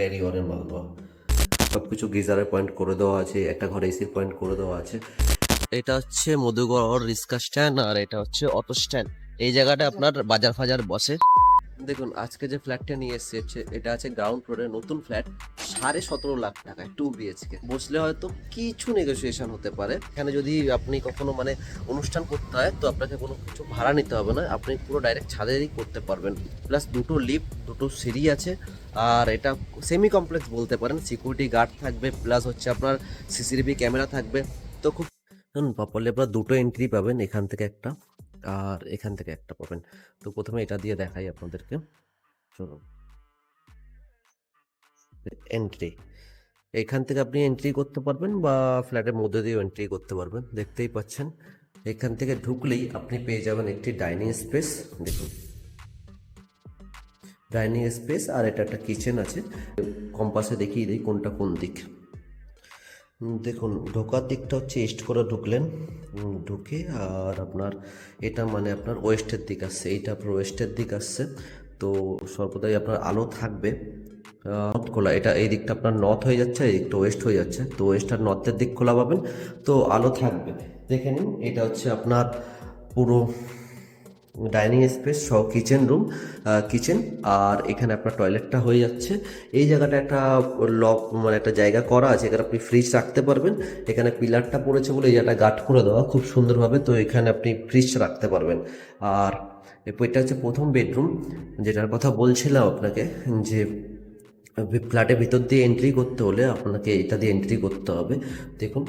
প্যারিওয়ারের মাল নেওয়া সব কিছু গিজারের পয়েন্ট করে দেওয়া আছে, একটা ঘরে এসির পয়েন্ট করে দেওয়া আছে। এটা হচ্ছে মধুগড় রিস্কা স্ট্যান্ড আর এটা হচ্ছে অটো স্ট্যান্ড এই জায়গাটা আপনার বাজার ফাজার বসে। দেখুন, আজকে যে ফ্ল্যাটটা নিয়ে এসেছে, এটা আছে গ্রাউন্ড ফ্লোরে নতুন ফ্ল্যাট সাড়ে সতেরো লাখ টাকায় টু বিএচকে বসলে হয়তো কিছু নেগোসিয়েশন হতে পারে। এখানে যদি আপনি কখনো মানে অনুষ্ঠান করতে হয়, তো আপনাকে কোনো কিছু ভাড়া নিতে হবে না। আপনি পুরো ডাইরেক্ট ছাদেরই করতে পারবেন। প্লাস দুটো লিফট দুটো সিঁড়ি আছে। আর এটা সেমি কমপ্লেক্স বলতে পারেন। সিকিউরিটি গার্ড থাকবে প্লাস হচ্ছে আপনার সিসিটিভি ক্যামেরা থাকবে। তো খুব প্রপারলি আপনার দুটো এন্ট্রি পাবেন এখান থেকে একটা, আর এখান থেকে একটা পাবেন। তো প্রথমে এটা দিয়ে দেখাই আপনাদেরকে। চলুন। এন্ট্রি এখান থেকে আপনি এন্ট্রি করতে পারবেন বা ফ্ল্যাটের মধ্যে দিয়েও এন্ট্রি করতে পারবেন। দেখতেই পাচ্ছেন। এখান থেকে ঢুকলেই আপনি পেয়ে যাবেন একটি ডাইনিং স্পেস দেখুন। ডাইনিং স্পেস আর এটা একটা কিচেন আছে। কম্পাসে দেখিয়ে দিই কোনটা কোন দিক। দেখুন, ঢোকার দিকটা হচ্ছে ইস্ট করে ঢুকলেন। ঢুকে আর আপনার, এটা মানে আপনার ওয়েস্টের দিক আসছে। এইটা আপনার ওয়েস্টের দিক আসছে। তো সর্বদাই আপনার আলো থাকবে। নর্থ খোলা। এটা এই দিকটা আপনার নর্থ হয়ে যাচ্ছে, এই দিকটা ওয়েস্ট হয়ে যাচ্ছে। তো ওয়েস্ট আর নর্থের দিক খোলা পাবেন। তো আলো থাকবে। দেখে নিন, এটা হচ্ছে আপনার পুরো ডাইনিং স্পেস সহ কিচেন রুম কিচেন আর এখানে আপনার টয়লেটটা হয়ে যাচ্ছে। এই জায়গাটা একটা লক মানে একটা জায়গা করা আছে, এখানে আপনি ফ্রিজ রাখতে পারবেন। এখানে পিলারটা পড়েছে বলে এই জায়গাটা গার্ড করে দেওয়া খুব সুন্দরভাবে। তো এখানে আপনি ফ্রিজ রাখতে পারবেন। আর এটা হচ্ছে প্রথম বেডরুম যেটার কথা বলছিলাম আপনাকে, যে ফ্ল্যাটের ভিতর দিয়ে এন্ট্রি করতে হলে আপনাকে এটা দিয়ে এন্ট্রি করতে হবে। দেখুন।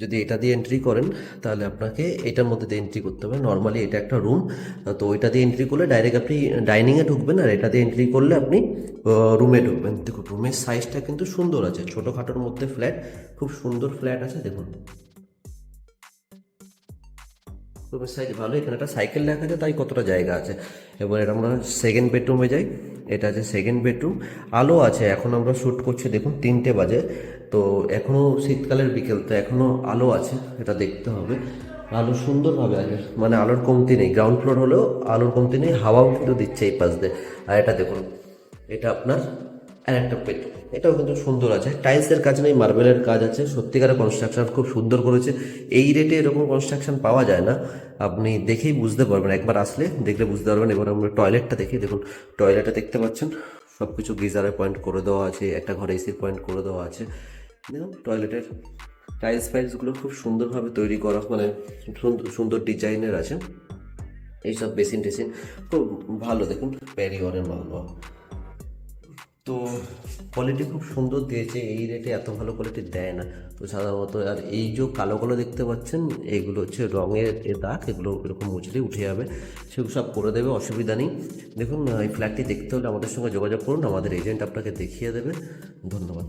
যদি এটা দিয়ে এন্ট্রি করেন, তাহলে আপনাকে এটার মধ্যে দিয়ে এন্ট্রি করতে হবে। নর্মালি এটা একটা রুম তো ওইটা দিয়ে এন্ট্রি করলে ডাইরেক্ট আপনি ডাইনিংয়ে ঢুকবেন, আর এটা দিয়ে এন্ট্রি করলে আপনি রুমে ঢুকবেন। দেখুন রুমের সাইজটা কিন্তু সুন্দর আছে। ছোটোখাটোর মধ্যে ফ্ল্যাট খুব সুন্দর ফ্ল্যাট আছে, দেখুন। রুমের সাইজ ভালো, এখানে একটা সাইকেল রাখা আছে তাই কতটা জায়গা আছে। এবার এটা আমরা সেকেন্ড বেডরুমে যাই। এটা আছে সেকেন্ড বেডরুম আলো আছে, এখন আমরা শ্যুট করছি, দেখুন, তিনটে বাজে। তো এখনও শীতকালের বিকেল, তো এখনও আলো আছে, এটা দেখতে হবে। আলো সুন্দরভাবে আছে মানে আলোর কমতি নেই গ্রাউন্ড ফ্লোর হলেও আলোর কমতি নেই, হাওয়াও কিন্তু দিচ্ছে এই পাশ দিয়ে। আর এটা দেখুন, এটা আপনার আর একটা পেট এটাও কিন্তু সুন্দর আছে। টাইলসের কাজ নেই মার্বেলের কাজ আছে। সত্যিকারের কনস্ট্রাকশন খুব সুন্দর করেছে। এই রেটে এরকম কনস্ট্রাকশন পাওয়া যায় না। আপনি দেখেই বুঝতে পারবেন। একবার আসলে দেখলে বুঝতে পারবেন। এবার আমরা টয়লেটটা দেখি। দেখুন টয়লেটটা দেখতে পাচ্ছেন। সব কিছু গিজারের পয়েন্ট করে দেওয়া আছে। একটা ঘরে এসির পয়েন্ট করে দেওয়া আছে। দেখুন টয়লেটের টাইলস ফাইলসগুলো খুব সুন্দরভাবে তৈরি করা মানে সুন্দর ডিজাইনের আছে। এইসব বেসিন টেসিন খুব ভালো। দেখুন প্যারিওয়ারের মাল নেওয়া তো কোয়ালিটি খুব সুন্দর দিয়েছে, এই রেটে এত ভালো কোয়ালিটি দেয় না। তো সাধারণত আর এই যে কালো কালো দেখতে পাচ্ছেন, এগুলো হচ্ছে রঙের দাগ, এগুলো এরকম মুছলে উঠে যাবে, সেগুলো সব করে দেবে, অসুবিধা নেই। দেখুন, এই ফ্ল্যাটটি দেখতে হলে আমাদের সঙ্গে যোগাযোগ করুন, আমাদের এজেন্ট আপনাকে দেখিয়ে দেবে। ধন্যবাদ।